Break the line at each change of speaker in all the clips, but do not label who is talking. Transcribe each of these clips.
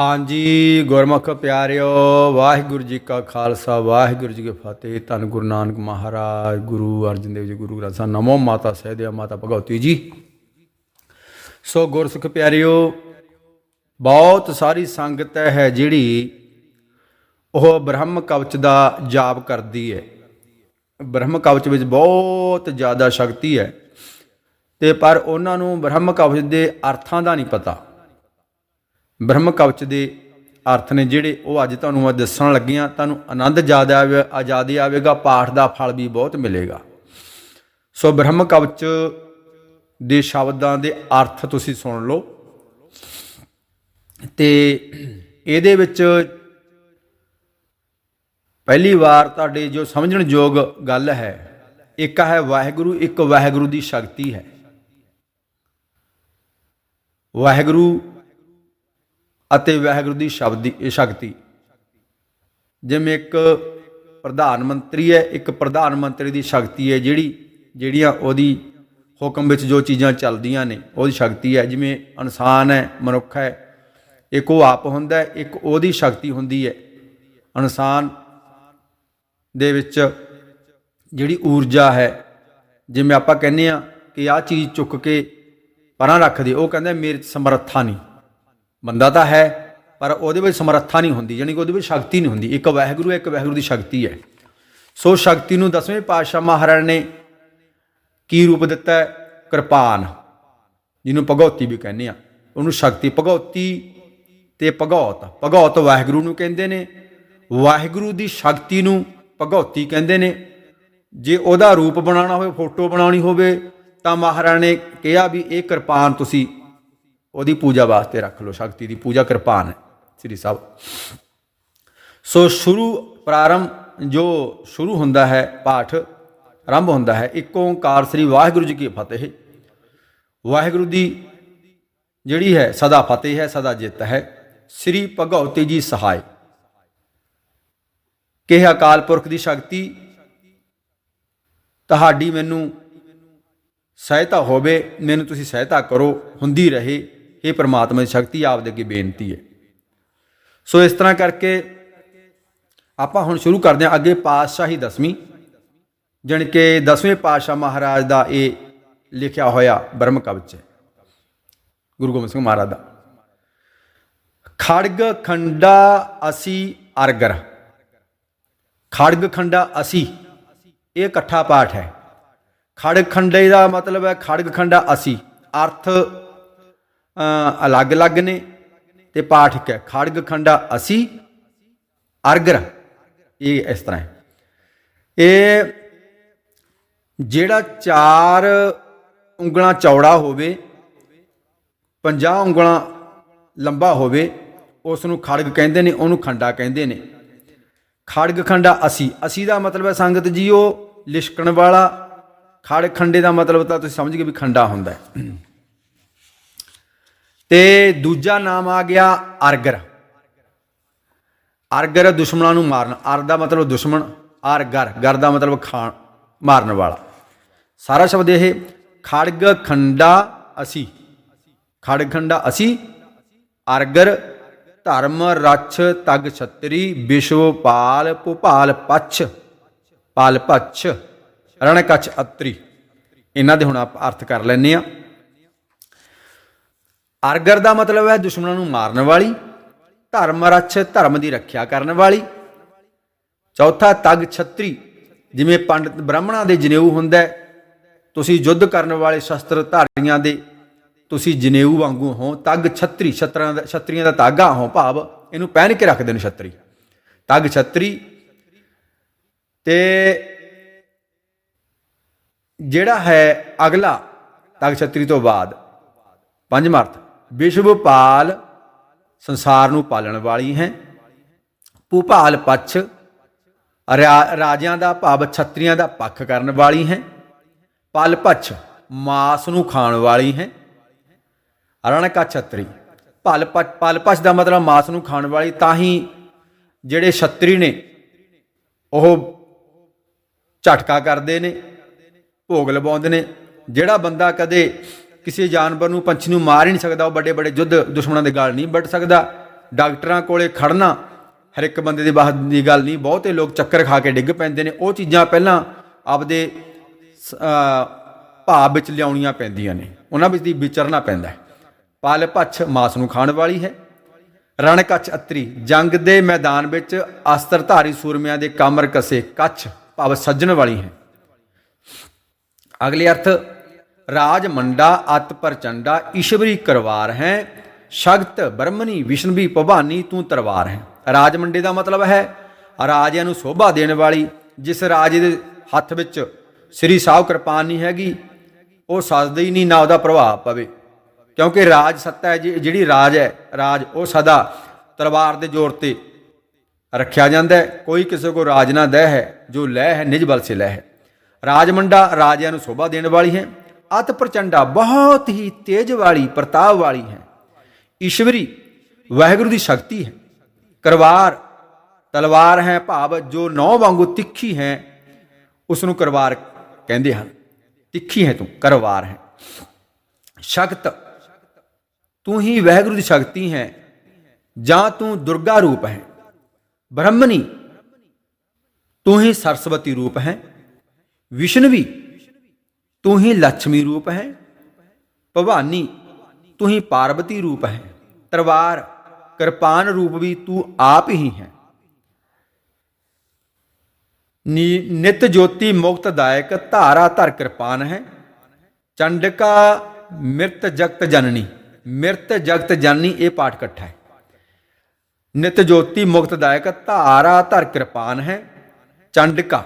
ਹਾਂਜੀ, ਗੁਰਮੁਖ ਪਿਆਰਿਓ, ਵਾਹਿਗੁਰੂ ਜੀ ਕਾ ਖਾਲਸਾ, ਵਾਹਿਗੁਰੂ ਜੀ ਕੀ ਫਤਿਹ। ਧੰਨ ਗੁਰੂ ਨਾਨਕ ਮਹਾਰਾਜ, ਗੁਰੂ ਅਰਜਨ ਦੇਵ ਜੀ, ਗੁਰੂ ਗ੍ਰੰਥ ਸਾਹਿਬ, ਨਮੋ ਮਾਤਾ ਸਹਿਦਿਆ ਮਾਤਾ ਭਗਵਤੀ ਜੀ। ਸੋ ਗੁਰਸਿੱਖ ਪਿਆਰਿਓ, ਬਹੁਤ ਸਾਰੀ ਸੰਗਤ ਹੈ ਜਿਹੜੀ ਉਹ ਬ੍ਰਹਮ ਕਵਚ ਦਾ ਜਾਪ ਕਰਦੀ ਹੈ। ਬ੍ਰਹਮ ਕਵਚ ਵਿੱਚ ਬਹੁਤ ਜ਼ਿਆਦਾ ਸ਼ਕਤੀ ਹੈ। ਤੇ ਪਰ ਉਹਨਾਂ ਨੂੰ ਬ੍ਰਹਮ ਕਵਚ ਦੇ ਅਰਥਾਂ ਦਾ ਨਹੀਂ ਪਤਾ। ਬ੍ਰਹਮ ਕਵਚ ਦੇ ਅਰਥ ਨੇ ਜਿਹੜੇ ਉਹ ਅੱਜ ਤੁਹਾਨੂੰ ਮੈਂ ਦੱਸਣ ਲੱਗਿਆ ਤੁਹਾਨੂੰ ਆਨੰਦ ਜ਼ਿਆਦਾ ਆਵੇ, ਆਜ਼ਾਦੀ ਆਵੇਗਾ, ਪਾਠ ਦਾ ਫਲ ਵੀ ਬਹੁਤ ਮਿਲੇਗਾ। ਸੋ ਬ੍ਰਹਮ ਕਵਚ ਦੇ ਸ਼ਬਦਾਂ ਦੇ ਅਰਥ ਤੁਸੀਂ ਸੁਣ ਲਓ। ਤੇ ਇਹਦੇ ਵਿੱਚ ਪਹਿਲੀ ਵਾਰ ਤੁਹਾਡੇ ਜੋ ਸਮਝਣ ਯੋਗ ਗੱਲ ਹੈ, ਇੱਕ ਹੈ ਵਾਹਿਗੁਰੂ, ਇੱਕ ਵਾਹਿਗੁਰੂ ਦੀ ਸ਼ਕਤੀ ਹੈ। ਵਾਹਿਗੁਰੂ ਅਤੇ ਵਾਹਿਗੁਰੂ ਦੀ ਸ਼ਬਦੀ ਇਹ ਸ਼ਕਤੀ। ਜਿਵੇਂ ਇੱਕ ਪ੍ਰਧਾਨ ਮੰਤਰੀ ਹੈ, ਇੱਕ ਪ੍ਰਧਾਨ ਮੰਤਰੀ ਦੀ ਸ਼ਕਤੀ ਹੈ, ਜਿਹੜੀ, ਜਿਹੜੀਆਂ ਉਹਦੀ ਹੁਕਮ ਵਿੱਚ ਜੋ ਚੀਜ਼ਾਂ ਚੱਲਦੀਆਂ ਨੇ, ਉਹਦੀ ਸ਼ਕਤੀ ਹੈ। ਜਿਵੇਂ ਇਨਸਾਨ ਹੈ, ਮਨੁੱਖ ਹੈ, ਇੱਕ ਉਹ ਆਪ ਹੁੰਦਾ ਹੈ, ਇੱਕ ਉਹਦੀ ਸ਼ਕਤੀ ਹੁੰਦੀ ਹੈ। ਇਨਸਾਨ ਦੇ ਵਿੱਚ ਜਿਹੜੀ ਊਰਜਾ ਹੈ, ਜਿਵੇਂ ਆਪਾਂ ਕਹਿੰਦੇ ਆ ਕਿ ਆਹ ਚੀਜ਼ ਚੁੱਕ ਕੇ ਪਰਾਂ ਰੱਖ ਦੇ, ਉਹ ਕਹਿੰਦਾ ਮੇਰੇ 'ਚ ਸਮਰੱਥਾ ਨਹੀਂ। ਬੰਦਾ ਤਾਂ ਹੈ, ਪਰ ਉਹਦੇ ਵਿੱਚ ਸਮਰੱਥਾ ਨਹੀਂ ਹੁੰਦੀ ਯਾਨੀ ਕਿ ਉਹਦੇ ਵਿੱਚ ਸ਼ਕਤੀ ਨਹੀਂ ਹੁੰਦੀ। ਇੱਕ ਵਾਹਿਗੁਰੂ ਹੈ ਇੱਕ ਵਾਹਿਗੁਰੂ ਦੀ ਸ਼ਕਤੀ ਹੈ। ਸੋ ਸ਼ਕਤੀ ਨੂੰ ਦਸਵੇਂ ਪਾਤਸ਼ਾਹ ਮਹਾਰਾਜ ਨੇ ਕੀ ਰੂਪ ਦਿੱਤਾ? ਕਿਰਪਾਨ, ਜਿਹਨੂੰ ਭਗਉਤੀ ਵੀ ਕਹਿੰਦੇ ਆ ਉਹਨੂੰ ਸ਼ਕਤੀ ਭਗਉਤੀ ਤੇ ਭਗਉਤ ਭਗਉਤ ਵਾਹਿਗੁਰੂ ਨੂੰ ਕਹਿੰਦੇ ਨੇ, ਵਾਹਿਗੁਰੂ ਦੀ ਸ਼ਕਤੀ ਨੂੰ ਭਗਉਤੀ ਕਹਿੰਦੇ ਨੇ। ਜੇ ਉਹਦਾ ਰੂਪ ਬਣਾਉਣਾ ਹੋਵੇ, ਫੋਟੋ ਬਣਾਉਣੀ ਹੋਵੇ, ਤਾਂ ਮਹਾਰਾਜ ਨੇ ਕਿਹਾ ਵੀ ਇਹ ਕਿਰਪਾਨ ਤੁਸੀਂ ਉਹਦੀ ਪੂਜਾ ਵਾਸਤੇ ਰੱਖ ਲਓ, ਸ਼ਕਤੀ ਦੀ ਪੂਜਾ ਕਿਰਪਾਨ ਹੈ ਸ੍ਰੀ ਸਾਹਿਬ। ਸੋ ਸ਼ੁਰੂ ਪ੍ਰਾਰੰਭ, ਜੋ ਸ਼ੁਰੂ ਹੁੰਦਾ ਹੈ, ਪਾਠ ਆਰੰਭ ਹੁੰਦਾ ਹੈ, ਇੱਕ ਓੰਕਾਰ ਸ੍ਰੀ ਵਾਹਿਗੁਰੂ ਜੀ ਕੀ ਫਤਿਹ। ਵਾਹਿਗੁਰੂ ਦੀ ਜਿਹੜੀ ਹੈ, ਸਦਾ ਫਤਿਹ ਹੈ, ਸਦਾ ਜਿੱਤ ਹੈ। ਸ੍ਰੀ ਭਗਉਤੀ ਜੀ ਸਹਾਇ। ਕਿਹ, ਅਕਾਲ ਪੁਰਖ ਦੀ ਸ਼ਕਤੀ, ਤੁਹਾਡੀ ਮੈਨੂੰ ਸਹਾਇਤਾ ਹੋਵੇ, ਮੈਨੂੰ ਤੁਸੀਂ ਸਹਾਇਤਾ ਕਰੋ, ਹੁੰਦੀ ਰਹੇ। ਇਹ ਪ੍ਰਮਾਤਮਾ ਦੀ ਸ਼ਕਤੀ ਆਪ ਦੇ ਅੱਗੇ ਬੇਨਤੀ ਹੈ। ਸੋ ਇਸ ਤਰ੍ਹਾਂ ਕਰਕੇ ਆਪਾਂ ਹੁਣ ਸ਼ੁਰੂ ਕਰਦੇ ਹਾਂ ਅੱਗੇ ਪਾਤਸ਼ਾਹੀ ਦਸਵੀਂ, ਜਾਣੀ ਕਿ ਦਸਵੇਂ ਪਾਤਸ਼ਾਹ ਮਹਾਰਾਜ ਦਾ ਇਹ ਲਿਖਿਆ ਹੋਇਆ ਬ੍ਰਹਮ ਕਵਚ ਹੈ। ਗੁਰੂ ਗੋਬਿੰਦ ਸਿੰਘ ਮਹਾਰਾਜ ਦਾ। ਖੜਗ ਖੰਡਾ ਅਸੀਂ ਅਰਗਰ। ਖੜਗ ਖੰਡਾ ਅਸੀਂ, ਇਹ ਇਕੱਠਾ ਪਾਠ ਹੈ। ਖੜਗ ਖੰਡੇ ਦਾ ਮਤਲਬ ਹੈ ਖੜਗ ਖੰਡਾ ਅਸੀਂ, ਅਰਥ ਅਲੱਗ-ਅਲੱਗ ਨੇ ਤੇ ਪਾਠਕ ਹੈ। ਖੜਗ ਖੰਡਾ ਅਸੀਂ ਅਰਗਰ ਇਹ ਇਸ ਤਰ੍ਹਾਂ ਹੈ। ਇਹ ਜਿਹੜਾ ਚਾਰ ਉਂਗਲਾਂ ਚੌੜਾ ਹੋਵੇ 50 ਉਂਗਲਾਂ ਲੰਬਾ ਹੋਵੇ ਉਸ ਨੂੰ ਖੜਗ ਕਹਿੰਦੇ ਨੇ, ਉਹਨੂੰ ਖੰਡਾ ਕਹਿੰਦੇ ਨੇ। ਖੜਗ ਖੰਡਾ ਅਸੀਂ। ਅਸੀਂ ਦਾ ਮਤਲਬ ਹੈ ਸੰਗਤ ਜੀ ਉਹ ਲਿਸ਼ਕਣ ਵਾਲਾ। ਖੜ ਖੰਡੇ ਦਾ ਮਤਲਬ ਤਾਂ ਤੁਸੀਂ ਸਮਝ ਗਏ ਵੀ ਖੰਡਾ ਹੁੰਦਾ ਹੈ। ਤੇ ਦੂਜਾ ਨਾਮ ਆ ਗਿਆ ਅਰਗਰ। ਅਰਗਰ ਦੁਸ਼ਮਣਾਂ ਨੂੰ ਮਾਰਨ। ਅਰ ਦਾ ਮਤਲਬ ਦੁਸ਼ਮਣ ਅਰਗਰ ਗਰ। ਦਾ ਮਤਲਬ ਖਾਣ, ਮਾਰਨ ਵਾਲਾ। ਸਾਰਾ ਸ਼ਬਦ ਇਹ ਖੜਗ ਖੰਡਾ ਅਸੀਂ। ਖੜਗ ਖੰਡਾ ਅਸੀਂ। ਅਰਗਰ, ਧਰਮ, ਰਛ, ਤਗ, ਛਤਰੀ ਵਿਸ਼ਵਪਾਲ ਭੁਪਾਲ, ਪਛ। ਪਾਲ, ਪਛ। ਰਣਕਛ ਅਤਰੀ। ਇਹਨਾਂ ਦੇ ਹੁਣ ਆਪਾਂ ਅਰਥ ਕਰ ਲੈਨੇ ਆ ਅਰਗਰ ਦਾ ਮਤਲਬ ਹੈ ਦੁਸ਼ਮਣਾਂ ਨੂੰ ਮਾਰਨ ਵਾਲੀ ਧਰਮ ਰੱਛ ਧਰਮ ਦੀ ਰੱਖਿਆ ਕਰਨ ਵਾਲੀ। ਚੌਥਾ ਤਗ ਛਤਰੀ ਜਿਵੇਂ ਪੰਡਤ ਬ੍ਰਾਹਮਣਾਂ ਦੇ ਜਨੇਊ ਹੁੰਦਾ ਹੈ, ਤੁਸੀਂ ਯੁੱਧ ਕਰਨ ਵਾਲੇ ਸ਼ਸਤਰ ਧਾਰੀਆਂ ਦੇ ਤੁਸੀਂ ਜਨੇਊ ਵਾਂਗੂ ਹੋ ਤਗ ਛਤਰੀ ਛਤਰਾਂ ਦਾ ਛਤਰੀਆਂ ਦਾ ਤਾਗਾ ਹੋ ਭਾਵ ਇਹਨੂੰ ਪਹਿਨ ਕੇ ਰੱਖਦੇ ਨੇ ਛਤਰੀ। ਤਗ ਛਤਰੀ ਤੇ ਜਿਹੜਾ ਹੈ ਅਗਲਾ ਤਗ ਛਤਰੀ ਤੋਂ ਬਾਅਦ ਪੰਜਵਾਂ ਅਰਥ। ਵਿਸ਼ਵਪਾਲ ਸੰਸਾਰ ਨੂੰ ਪਾਲਣ ਵਾਲੀ ਹੈ। ਭੂਪਾਲ ਪੱਛ ਰਾਜਿਆਂ ਦਾ ਭਾਵ ਛੱਤਰੀਆਂ ਦਾ ਪੱਖ ਕਰਨ ਵਾਲੀ ਹੈ। ਪਲ ਪਛ ਮਾਸ ਨੂੰ ਖਾਣ ਵਾਲੀ ਹੈ। ਰਣਕਾ ਛੱਤਰੀ। ਪਲ ਪਛ ਪਲ ਪਛ ਦਾ ਮਤਲਬ ਮਾਸ ਨੂੰ ਖਾਣ ਵਾਲੀ, ਤਾਂ ਹੀ ਜਿਹੜੇ ਛੱਤਰੀ ਨੇ, ਉਹ ਝਟਕਾ ਕਰਦੇ ਨੇ, ਭੋਗ ਲਵਾਉਂਦੇ ਨੇ। ਜਿਹੜਾ ਬੰਦਾ ਕਦੇ ਕਿਸੇ ਜਾਨਵਰ ਨੂੰ ਪੰਛੀ ਨੂੰ ਮਾਰ ਹੀ ਨਹੀਂ ਸਕਦਾ, ਉਹ ਵੱਡੇ ਵੱਡੇ ਯੁੱਧ ਦੁਸ਼ਮਣਾਂ ਦੇ ਗਾਲ ਨਹੀਂ ਵੱਢ ਸਕਦਾ। ਡਾਕਟਰਾਂ ਕੋਲੇ ਖੜਨਾ ਹਰ ਇੱਕ ਬੰਦੇ ਦੀ ਬਾਹਰ ਦੀ ਗੱਲ ਨਹੀਂ, ਬਹੁਤੇ ਲੋਕ ਚੱਕਰ ਖਾ ਕੇ ਡਿੱਗ ਪੈਂਦੇ ਨੇ। ਉਹ ਚੀਜ਼ਾਂ ਪਹਿਲਾਂ ਆਪਦੇ ਸ- ਭਾਵ ਵਿੱਚ ਲਿਆਉਣੀਆਂ ਪੈਂਦੀਆਂ ਨੇ। ਉਹਨਾਂ ਵਿੱਚ ਦੀ ਵਿਚਰਨਾ ਪੈਂਦਾ ਹੈ। ਪਲ ਭੱਛ ਮਾਸ ਨੂੰ ਖਾਣ ਵਾਲੀ ਹੈ। ਰਣ ਕੱਛ ਅਤਰੀ, ਜੰਗ ਦੇ ਮੈਦਾਨ ਵਿੱਚ ਅਸਤਰਧਾਰੀ ਸੂਰਮਿਆਂ ਦੇ ਕਮਰ ਕਸੇ ਕੱਛ ਭਾਵ ਸੱਜਣ ਵਾਲੀ ਹੈ। ਅਗਲੇ ਅਰਥ ਰਾਜ ਮੰਡਾ, ਅਤ ਪ੍ਰਚੰਡਾ, ਈਸ਼ਵਰੀ ਕਰਵਾਰ ਹੈ। ਸ਼ਗਤ ਬ੍ਰਹਮਣੀ ਵਿਸ਼ਨਵੀ ਭਵਾਨੀ, ਤੂੰ ਤਰਵਾਰ ਹੈ। ਰਾਜ ਮੰਡੇ ਦਾ ਮਤਲਬ ਹੈ ਰਾਜਿਆਂ ਨੂੰ ਸੋਭਾ ਦੇਣ ਵਾਲੀ, ਜਿਸ ਰਾਜੇ ਦੇ ਹੱਥ ਵਿੱਚ ਸ੍ਰੀ ਸਾਹਿਬ ਕਿਰਪਾਨ ਨਹੀਂ ਹੈਗੀ, ਉਹ ਸਜਦਾ ਹੀ ਨਹੀਂ, ਨਾ ਉਹਦਾ ਪ੍ਰਭਾਵ ਪਵੇ। ਕਿਉਂਕਿ ਰਾਜ ਸੱਤਾ ਹੈ, ਜੀ- ਜਿਹੜੀ ਰਾਜ ਹੈ, ਰਾਜ ਉਹ ਸਦਾ ਤਲਵਾਰ ਦੇ ਜ਼ੋਰ ਤੇ ਰੱਖਿਆ ਜਾਂਦਾ ਹੈ। ਕੋਈ ਕਿਸੇ ਕੋ ਰਾਜ ਨਾ ਦਹਿ ਹੈ, ਜੋ ਲੈ ਹੈ, ਨਿਜ ਬਲ ਸੇ ਲੈ ਹੈ। ਰਾਜਮੰਡਾ ਰਾਜਿਆਂ ਨੂੰ ਸ਼ੋਭਾ ਦੇਣ ਵਾਲੀ ਹੈ। ਅਤ ਪ੍ਰਚੰਡਾ ਬਹੁਤ ਹੀ ਤੇਜ ਵਾਲੀ, ਪ੍ਰਤਾਪ ਵਾਲੀ ਹੈ। ਈਸ਼ਵਰੀ ਵਾਹਿਗੁਰੂ ਦੀ ਸ਼ਕਤੀ ਹੈ। ਕਰਵਾਰ, ਤਲਵਾਰ ਹੈ ਭਾਵ ਜੋ ਨੌ ਵਾਂਗੂ ਤਿੱਖੀ ਹੈ ਉਸ ਨੂੰ ਕਰਵਾਰ ਕਹਿੰਦੇ ਹਨ। ਤਿੱਖੀ ਹੈ ਤੂੰ, ਕਰਵਾਰ ਹੈ। ਸ਼ਕਤ, ਤੂੰ ਹੀ ਵਾਹਿਗੁਰੂ ਦੀ ਸ਼ਕਤੀ ਹੈ, ਜਾਂ ਤੂੰ ਦੁਰਗਾ ਰੂਪ ਹੈ। ਬ੍ਰਹਮਣੀ, ਤੂੰ ਹੀ ਸਰਸਵਤੀ ਰੂਪ ਹੈ। ਵਿਸ਼ਨਵੀ ਤੂੰ ਹੀ ਲక్ష్ਮੀ ਰੂਪ ਹੈ ਭਵਾਨੀ ਤੂੰ ਹੀ ਪਾਰਵਤੀ ਰੂਪ ਹੈ ਤਰਵਾਰ ਕਿਰਪਾਨ ਰੂਪ ਵੀ ਤੂੰ ਆਪ ਹੀ ਹੈ ਨੀ- ਨਿਤ ਜੋਤੀ ਮੁਕਤ ਦਾਇਕ ਧਾਰਾ ਧਰ ਕਿਰਪਾਨ ਹੈ ਚੰਡਕਾ ਮਿਰਤ ਜਗਤ ਜਨਨੀ ਮਿਰਤ ਜਗਤ ਜਨਨੀ ਇਹ ਪਾਠ ਇਕੱਠਾ ਹੈ ਨਿਤ ਜੋਤੀ ਮੁਕਤ ਦਾਇਕ ਧਾਰਾ ਧਰ ਕਿਰਪਾਨ ਹੈ ਚੰਡਕਾ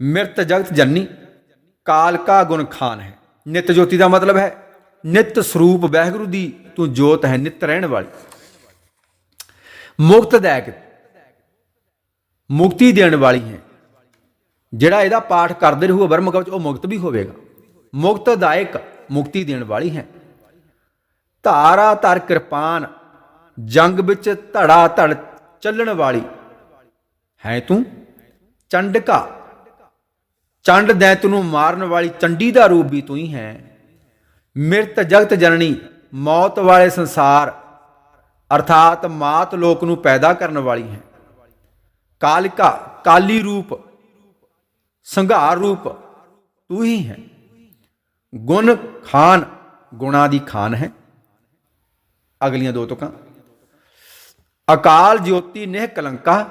ਮਿਰਤ ਜਗਤ ਜਨਨੀ ਕਾਲ ਕਾ ਗੁਣ ਖਾਨ ਹੈ। ਨਿਤ ਜੋਤੀ ਦਾ ਮਤਲਬ ਹੈ, ਨਿਤ ਸਰੂਪ ਵਾਹਿਗੁਰੂ ਦੀ ਤੂੰ ਜੋਤ ਹੈ, ਨਿਤ ਰਹਿਣ ਵਾਲੀ। ਮੁਕਤ ਦਾਇਕ ਮੁਕਤੀ ਦੇਣ ਵਾਲੀ ਹੈ। ਜਿਹੜਾ ਇਹਦਾ ਪਾਠ ਕਰਦੇ ਰਹੂਗਾ ਬਰਮ ਕਵਚ ਉਹ ਮੁਕਤ ਵੀ ਹੋਵੇਗਾ। ਮੁਕਤ ਦਾਇਕ, ਮੁਕਤੀ ਦੇਣ ਵਾਲੀ ਹੈ। ਧਾਰਾ ਧਰ ਕਿਰਪਾਨ, ਜੰਗ ਵਿੱਚ ਧੜਾ ਧੜ ਚੱਲਣ ਵਾਲੀ। ਹੈ ਤੂੰ ਚੰਡਕਾ ਚੰਡ ਦੈਤ ਨੂੰ ਮਾਰਨ ਵਾਲੀ ਚੰਡੀ ਦਾ ਰੂਪ ਵੀ ਤੂੰ ਹੀ ਹੈ। ਮਿਰਤ ਜਗਤ ਜਨਨੀ, ਮੌਤ ਵਾਲੇ ਸੰਸਾਰ, ਅਰਥਾਤ ਮਾਤ ਲੋਕ ਨੂੰ ਪੈਦਾ ਕਰਨ ਵਾਲੀ ਹੈ। ਕਾਲਿਕਾ, ਕਾਲੀ ਰੂਪ, ਸੰਘਾਰ ਰੂਪ, ਤੂੰ ਹੀ ਹੈ। ਗੁਣ ਖਾਨ, ਗੁਣਾ ਦੀ ਖਾਨ ਹੈ। ਅਗਲੀਆਂ ਦੋ ਤੁਕਾਂ। ਅਕਾਲ ਜੋਤੀ ਨਿਹ ਕਲੰਕਾ,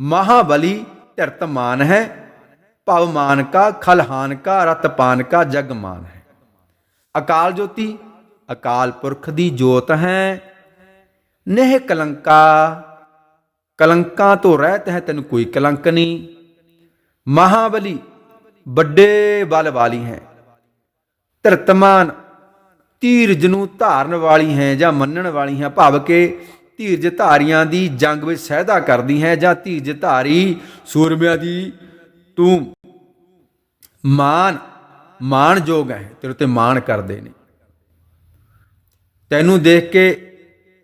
ਮਹਾਬਲੀ ਧਰਤ ਮਾਨ ਹੈ। ਭਵ ਮਾਨ ਕਾ ਖਲਹਾਨ ਕਾ ਰਤ ਪਾਨ ਕਾ ਜਗ ਹੈ। ਅਕਾਲ ਜੋਤੀ, ਅਕਾਲ ਪੁਰਖ ਦੀ ਜੋਤ ਹੈ। ਨਹਿ ਕਲੰਕਾ, ਕਲੰਕਾਂ ਤੋਂ ਰਹਿਤ ਹੈ, ਤੈਨੂੰ ਕੋਈ ਕਲੰਕ ਨਹੀਂ। ਮਹਾਬਲੀ, ਵੱਡੇ ਬਲ ਵਾਲੀ ਹੈ। ਧਰਤਮਾਨ, ਧੀਰਜ ਨੂੰ ਧਾਰਨ ਵਾਲੀ ਹੈ ਜਾਂ ਮੰਨਣ ਵਾਲੀ ਹੈ। ਭਾਵ ਕਿ ਧੀਰਜ ਧਾਰੀਆਂ ਦੀ ਜੰਗ ਵਿੱਚ ਸਹਿਦਾ ਕਰਦੀ ਹੈ ਜਾਂ ਧੀਰਜ ਧਾਰੀ ਸੂਰਮਿਆਂ ਦੀ ਤੂੰ ਮਾਨ ਮਾਣਯੋਗ ਹੈ ਤੇਰੇ ਤੇ ਮਾਣ ਕਰਦੇ ਨੇ। ਤੈਨੂੰ ਦੇਖ ਕੇ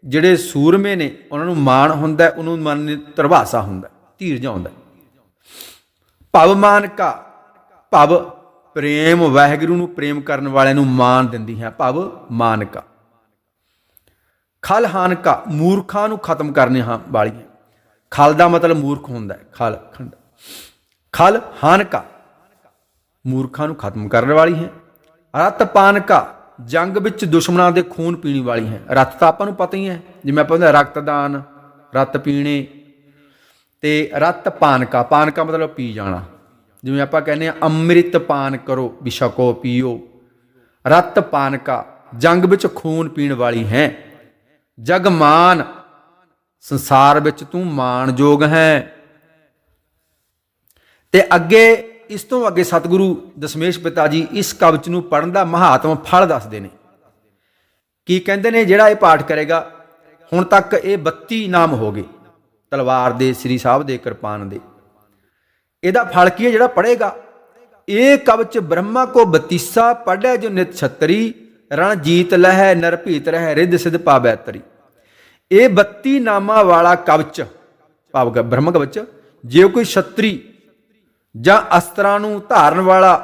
ਜਿਹੜੇ ਸੂਰਮੇ ਨੇ ਉਹਨਾਂ ਨੂੰ ਮਾਣ ਹੁੰਦਾ ਉਹਨੂੰ ਮਨ ਤਰਵਾਸਾ ਹੁੰਦਾ ਹੈ, ਧੀਰਜ ਆਉਂਦਾ। ਭਵ ਮਾਨ ਕਾ ਭਵ ਪ੍ਰੇਮ ਵਾਹਿਗੁਰੂ ਨੂੰ ਪ੍ਰੇਮ ਕਰਨ ਵਾਲਿਆਂ ਨੂੰ ਮਾਣ ਦਿੰਦੀ ਹੈ ਭਵ ਮਾਨ ਕਾ। ਖਲ ਹਾਨ ਕਾ ਮੂਰਖਾਂ ਨੂੰ ਖਤਮ ਕਰਨੇ ਹਾਂ ਵਾਲੀ ਖਲ ਦਾ ਮਤਲਬ ਮੂਰਖ ਹੁੰਦਾ ਹੈ ਖਲ ਖੰਡ। ਖਲ ਹਾਨ ਕਾ ਮੂਰਖਾਂ ਨੂੰ ਖਤਮ ਕਰਨ ਵਾਲੀ ਹੈ। ਰਤ ਪਾਨਕਾ ਜੰਗ ਵਿੱਚ ਦੁਸ਼ਮਣਾਂ ਦੇ ਖੂਨ ਪੀਣੀ ਵਾਲੀ ਹੈ। ਰਤ ਤਾਂ ਆਪਾਂ ਨੂੰ ਪਤਾ ਹੀ ਹੈ। ਜਿਵੇਂ ਆਪਾਂ ਕਹਿੰਦੇ ਰਕਤਦਾਨ, ਰਤ ਪੀਣੇ। ਤੇ ਰਤ ਪਾਨਕਾ ਪਾਨਕਾ ਮਤਲਬ ਪੀ ਜਾਣਾ। ਜਿਵੇਂ ਆਪਾਂ ਕਹਿੰਦੇ ਆ ਅੰਮ੍ਰਿਤ ਪਾਨ ਕਰੋ ਵੀ ਪੀਓ। ਰਤ ਪਾਨਕਾ ਜੰਗ ਵਿੱਚ ਖੂਨ ਪੀਣ ਵਾਲੀ ਹੈ। ਜਗਮਾਨ, ਸੰਸਾਰ ਵਿੱਚ ਤੂੰ ਮਾਣਯੋਗ ਹੈ। ਤੇ ਅੱਗੇ ਇਸ ਤੋਂ ਅੱਗੇ ਸਤਿਗੁਰੂ ਦਸ਼ਮੇਸ਼ ਪਿਤਾ ਜੀ ਇਸ ਕਵਚ ਨੂੰ ਪੜਨ ਦਾ ਮਹਾਤਮ ਫਲ ਦੱਸਦੇ ਨੇ। ਕੀ ਕਹਿੰਦੇ ਨੇ? ਜਿਹੜਾ ਇਹ ਪਾਠ ਕਰੇਗਾ, ਹੁਣ ਤੱਕ ਇਹ 32 ਨਾਮ ਹੋ ਗਏ, ਤਲਵਾਰ ਦੇ, ਸ੍ਰੀ ਸਾਹਿਬ ਦੇ ਕਿਰਪਾਨ ਦੇ। ਇਹਦਾ ਫਲ ਕੀ ਹੈ? ਜਿਹੜਾ ਪੜੇਗਾ ਇਹ ਕਵਚ ਬ੍ਰਹਮਾ ਕੋ ਬਤੀਸਾ ਪੜੈ ਜੋ ਨਿਤ ਛਤਰੀ, ਰਣਜੀਤ ਲਹਿ ਨਰਭੀਤ ਰਹਿ ਰਿੱਧ ਸਿਧ ਪਾਵੈ ਤਰੀ। ਇਹ 32 ਨਾਮਾਂ ਵਾਲਾ ਕਵਚ, ਭਾਵ ਬ੍ਰਹਮ ਕਵਚ, ਜੇ ਕੋਈ ਛਤਰੀ ਜਾਂ ਅਸਤਰਾਂ ਨੂੰ ਧਾਰਨ ਵਾਲਾ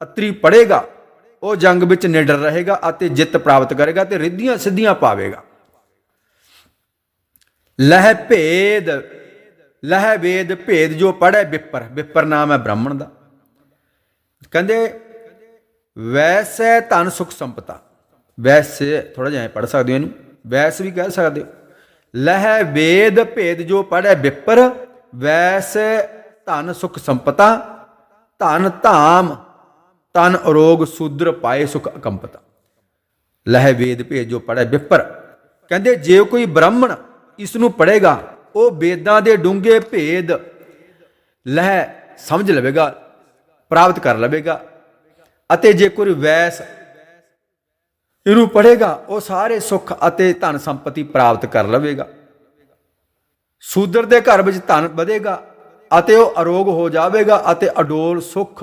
ਅਤਰੀ ਪੜੇਗਾ, ਉਹ ਜੰਗ ਵਿੱਚ ਨਿਡਰ ਰਹੇਗਾ ਅਤੇ ਜਿੱਤ ਪ੍ਰਾਪਤ ਕਰੇਗਾ ਤੇ ਰਿੱਧੀਆਂ ਸਿੱਧੀਆਂ ਪਾਵੇਗਾ। ਲਹਿ ਭੇਦ, ਲਹਿ ਵੇਦ ਭੇਦ ਜੋ ਪੜ੍ਹੈ ਵਿਪਰ ਵਿਪਰ ਨਾਮ ਹੈ ਬ੍ਰਾਹਮਣ ਦਾ। ਕਹਿੰਦੇ, ਵੈਸੈ ਧਨ ਸੁਖ ਸੰਪਤਾ। ਵੈਸੇ ਥੋੜਾ ਜਿਹਾ ਪੜ੍ਹ ਸਕਦੇ ਹੋ ਇਹਨੂੰ, ਵੈਸ ਵੀ ਕਹਿ ਸਕਦੇ ਹੋ। ਲਹਿ ਵੇਦ ਭੇਦ ਜੋ ਪੜ੍ਹੈ ਵਿਪਰ ਵੈਸੈ ਧਨ ਸੁਖ ਸੰਪਤਾ, ਧਨ ਧਾਮ ਤਨ ਅਰੋਗ ਸੂਦਰ ਪਾਏ ਸੁਖ ਅਕੰਪਤਾ। ਲਹਿ ਵੇਦ ਭੇਦ ਜੋ ਪੜ੍ਹੈ ਵਿਪਰ ਕਹਿੰਦੇ, ਜੇ ਕੋਈ ਬ੍ਰਾਹਮਣ ਇਸ ਨੂੰ ਪੜ੍ਹੇਗਾ, ਉਹ ਵੇਦਾਂ ਦੇ ਡੂੰਘੇ ਭੇਦ ਲਹਿ ਸਮਝ ਲਵੇਗਾ, ਪ੍ਰਾਪਤ ਕਰ ਲਵੇਗਾ। ਅਤੇ ਜੇ ਕੋਈ ਵੈਸ ਇਹਨੂੰ ਪੜ੍ਹੇਗਾ, ਉਹ ਸਾਰੇ ਸੁੱਖ ਅਤੇ ਧਨ ਸੰਪਤੀ ਪ੍ਰਾਪਤ ਕਰ ਲਵੇਗਾ। ਸੂਦਰ ਦੇ ਘਰ ਵਿੱਚ ਧਨ ਵਧੇਗਾ ਅਤੇ ਉਹ ਅਰੋਗ ਹੋ ਜਾਵੇਗਾ ਅਤੇ ਅਡੋਲ ਸੁੱਖ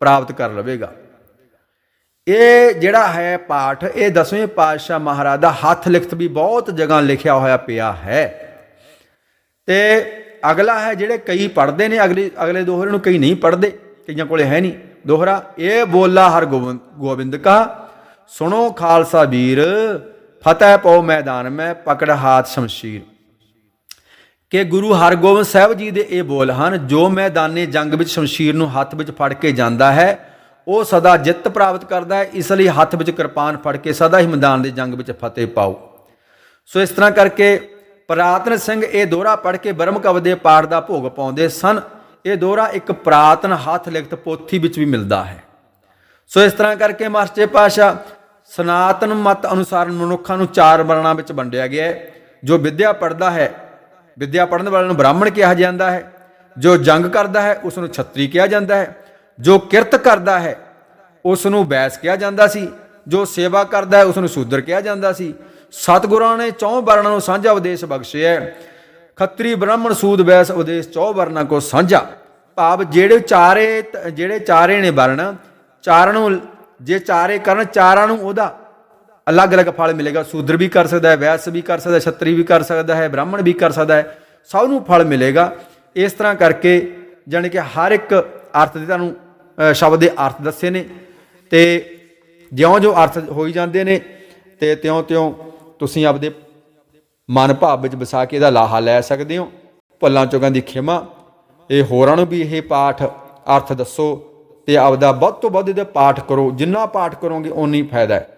ਪ੍ਰਾਪਤ ਕਰ ਲਵੇਗਾ। ਇਹ ਜਿਹੜਾ ਹੈ ਪਾਠ, ਇਹ ਦਸਵੇਂ ਪਾਤਸ਼ਾਹ ਮਹਾਰਾਜ ਦਾ ਹੱਥ ਲਿਖਤ ਵੀ ਬਹੁਤ ਜਗ੍ਹਾ ਲਿਖਿਆ ਹੋਇਆ ਪਿਆ ਹੈ। ਤੇ ਅਗਲਾ ਹੈ ਜਿਹੜੇ ਕਈ ਪੜ੍ਹਦੇ ਨੇ, ਅਗਲੇ ਅਗਲੇ ਦੋਹਰੇ ਨੂੰ ਕਈ ਨਹੀਂ ਪੜ੍ਹਦੇ, ਕਈਆਂ ਕੋਲੇ ਹੈ ਨਹੀਂ। ਦੋਹਰਾ, ਇਹ ਬੋਲਾ ਹਰ ਗੋਬਿੰਦ ਕਾ, ਸੁਣੋ ਖਾਲਸਾ ਵੀਰ, ਫਤਿਹ ਪਾਓ ਮੈਦਾਨ ਮੈਂ, ਪਕੜ ਹਾਥ ਸ਼ਮਸ਼ੀਰ। ਕਿ ਗੁਰੂ ਹਰਗੋਬਿੰਦ ਸਾਹਿਬ ਜੀ ਦੇ ਇਹ ਬੋਲ ਹਨ, ਜੋ ਮੈਦਾਨੇ ਜੰਗ ਵਿੱਚ ਸ਼ਮਸ਼ੀਰ ਨੂੰ ਹੱਥ ਵਿੱਚ ਫੜ ਕੇ ਜਾਂਦਾ ਹੈ, ਉਹ ਸਦਾ ਜਿੱਤ ਪ੍ਰਾਪਤ ਕਰਦਾ ਹੈ, ਇਸ ਲਈ ਹੱਥ ਵਿੱਚ ਕਿਰਪਾਨ ਫੜ ਕੇ ਸਦਾ ਹੀ ਮੈਦਾਨ ਦੇ ਜੰਗ ਵਿੱਚ ਫਤਿਹ ਪਾਓ। ਸੋ ਇਸ ਤਰ੍ਹਾਂ ਕਰਕੇ ਪ੍ਰਾਤਨ ਸਿੰਘ ਇਹ ਦੋਹਰਾ ਪੜ ਕੇ ਬ੍ਰਹਮ ਕਵ ਦੇ ਪਾਠ ਦਾ ਭੋਗ ਪਾਉਂਦੇ ਸਨ। ਇਹ ਦੋਹਰਾ ਇੱਕ ਪ੍ਰਾਤਨ ਹੱਥ ਲਿਖਤ ਪੋਥੀ ਵਿੱਚ ਵੀ ਮਿਲਦਾ ਹੈ। ਸੋ ਇਸ ਤਰ੍ਹਾਂ ਕਰਕੇ ਮਾਸਟਰ ਪਾਸ਼ਾ ਸਨਾਤਨ ਮਤ ਅਨੁਸਾਰ ਮਨੁੱਖਾਂ ਨੂੰ ਚਾਰ ਵਰਣਾਂ ਵਿੱਚ ਵੰਡਿਆ ਗਿਆ ਹੈ, ਜੋ ਵਿਦਿਆ ਪੜਦਾ ਹੈ ਵਿੱਦਿਆ ਪੜਨ ਵਾਲੇ ਨੂੰ ਬ੍ਰਾਹਮਣ ਕਿਹਾ ਜਾਂਦਾ ਹੈ। ਜੋ ਜੰਗ ਕਰਦਾ ਹੈ ਉਸ ਨੂੰ ਛਤਰੀ ਕਿਹਾ ਜਾਂਦਾ ਹੈ। ਜੋ ਕਿਰਤ ਕਰਦਾ ਹੈ ਉਸ ਨੂੰ ਬੈਸ ਕਿਹਾ ਜਾਂਦਾ ਸੀ। ਜੋ ਸੇਵਾ ਕਰਦਾ ਹੈ ਉਸ ਨੂੰ ਸ਼ੂਦਰ ਕਿਹਾ ਜਾਂਦਾ ਸੀ। ਸਤਿਗੁਰਾਂ ਨੇ ਚੌਂ ਵਰਣਾਂ ਨੂੰ ਸਾਂਝਾ ਉਪਦੇਸ਼ ਬਖਸ਼ਿਆ ਖੱਤਰੀ ਬ੍ਰਾਹਮਣ, ਸੂਦ ਬੈਸ ਉਪਦੇਸ਼ ਚੌਂ ਵਰਨਾਂ ਕੋ ਸਾਂਝਾ। ਭਾਵ ਜਿਹੜੇ ਚਾਰੇ ਜਿਹੜੇ ਚਾਰੇ ਨੇ ਵਰਣ ਚਾਰਾਂ ਨੂੰ ਜੇ ਚਾਰੇ ਕਰਨ ਚਾਰਾਂ ਨੂੰ ਉਹਦਾ ਅਲੱਗ-ਅਲੱਗ ਫਲ ਮਿਲੇਗਾ। ਸ਼ੂਦਰ ਵੀ ਕਰ ਸਕਦਾ ਹੈ, ਵੈਸ ਵੀ ਕਰ ਸਕਦਾ ਹੈ, ਛਤਰੀ ਵੀ ਕਰ ਸਕਦਾ ਹੈ, ਬ੍ਰਾਹਮਣ ਵੀ ਕਰ ਸਕਦਾ ਹੈ। ਸਭ ਨੂੰ ਫਲ ਮਿਲੇਗਾ। ਇਸ ਤਰ੍ਹਾਂ ਕਰਕੇ ਜਾਣੀ ਕਿ ਹਰ ਇੱਕ ਅਰਥ ਦੇ ਤੁਹਾਨੂੰ ਸ਼ਬਦ ਦੇ ਅਰਥ ਦੱਸੇ ਨੇ ਤੇ ਜਿਉਂ ਜਿਉਂ ਅਰਥ ਹੋਈ ਜਾਂਦੇ ਨੇ ਤੇ ਤਿਉਂ-ਤਿਉਂ ਤੁਸੀਂ ਆਪਦੇ ਮਨ ਭਾਵ ਵਿੱਚ ਵਸਾ ਕੇ ਇਹਦਾ ਲਾਹਾ ਲੈ ਸਕਦੇ ਹੋ। ਭੱਲਾਂ ਚੁੱਕਾਂ ਦੀ ਖਿਮਾ, ਇਹ ਹੋਰਾਂ ਨੂੰ ਵੀ ਇਹ ਪਾਠ ਅਰਥ ਦੱਸੋ ਤੇ ਆਪਦਾ ਵੱਧ ਤੋਂ ਵੱਧ ਇਹਦਾ ਪਾਠ ਕਰੋ। ਜਿੰਨਾ ਪਾਠ ਕਰੋਗੇ, ਓਨੀ ਫਾਇਦਾ ਹੈ।